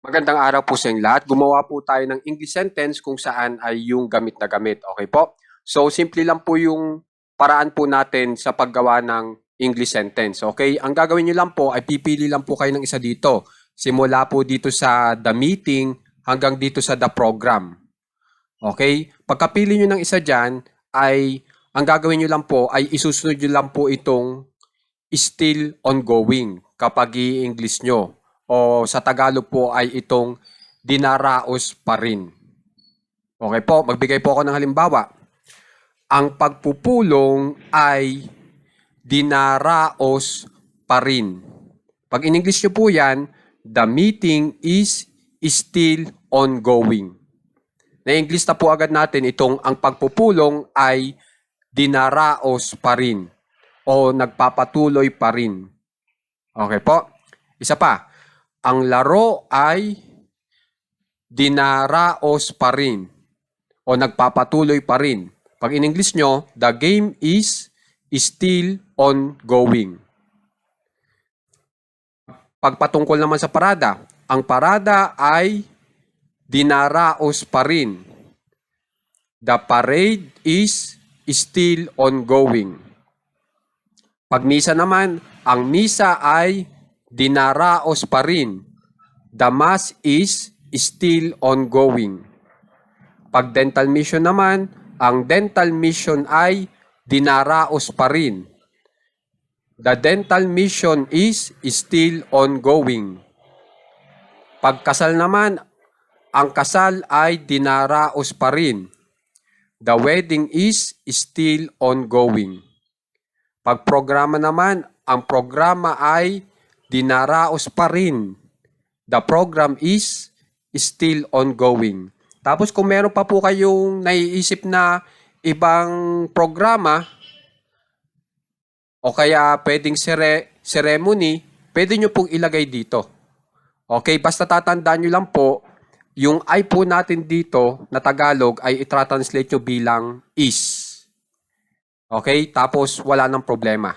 Magandang araw po sa inyong lahat. Gumawa po tayo ng English sentence kung saan ay yung gamit na gamit. Okay po? So, simple lang po yung paraan po natin sa paggawa ng English sentence. Okay? Ang gagawin nyo lang po ay pipili lang po kayo ng isa dito. Simula po dito sa the meeting hanggang dito sa the program. Okay? Pagkapili nyo ng isa dyan, ay ang gagawin nyo lang po ay isusunod nyo lang po itong still ongoing kapag i-English nyo. O sa Tagalog po ay itong dinaraos pa rin. Okay po, magbigay po ako ng halimbawa. Ang pagpupulong ay dinaraos pa rin. Pag in English nyo po yan, the meeting is still ongoing. Na-English na po agad natin itong ang pagpupulong ay dinaraos pa rin o nagpapatuloy pa rin. Okay po? Isa pa. Ang laro ay dinaraos pa rin o nagpapatuloy pa rin. Pag in English nyo, the game is still ongoing. Pagpatungkol naman sa parada, ang parada ay dinaraos pa rin. The parade is still ongoing. Pag misa naman, ang misa ay dinaraos pa rin. The mass is still ongoing. Pag dental mission naman, ang dental mission ay dinaraos pa rin. The dental mission is still ongoing. Pag kasal naman, ang kasal ay dinaraos pa rin. The wedding is still ongoing. Pag programa naman, ang programa ay dinaraos pa rin. The program is still ongoing. Tapos kung meron pa po kayong naiisip na ibang programa o kaya pwedeng cere- ceremony, pwede nyo pong ilagay dito. Okay, basta tatandaan nyo lang po, yung I po natin dito na Tagalog ay itra-translate nyo bilang is. Okay, tapos wala nang problema.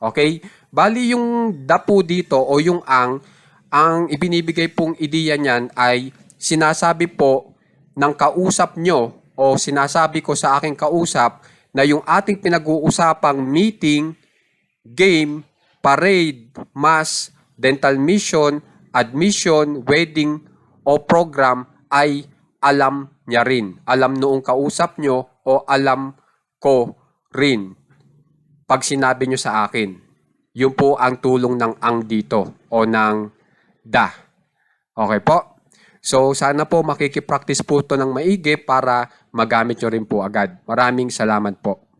Okay? Bali yung da po dito o yung ang, ang ibinibigay pong ideya niyan ay sinasabi po ng kausap nyo o sinasabi ko sa aking kausap na yung ating pinag-uusapang meeting, game, parade, mass, dental mission, admission, wedding, o program ay alam niya rin. Alam noong kausap nyo o alam ko rin pag sinabi nyo sa akin. Yun po ang tulong ng ang dito o ng da. Okay po? So sana po makikipractice po ito ng maigi para magamit nyo rin po agad. Maraming salamat po.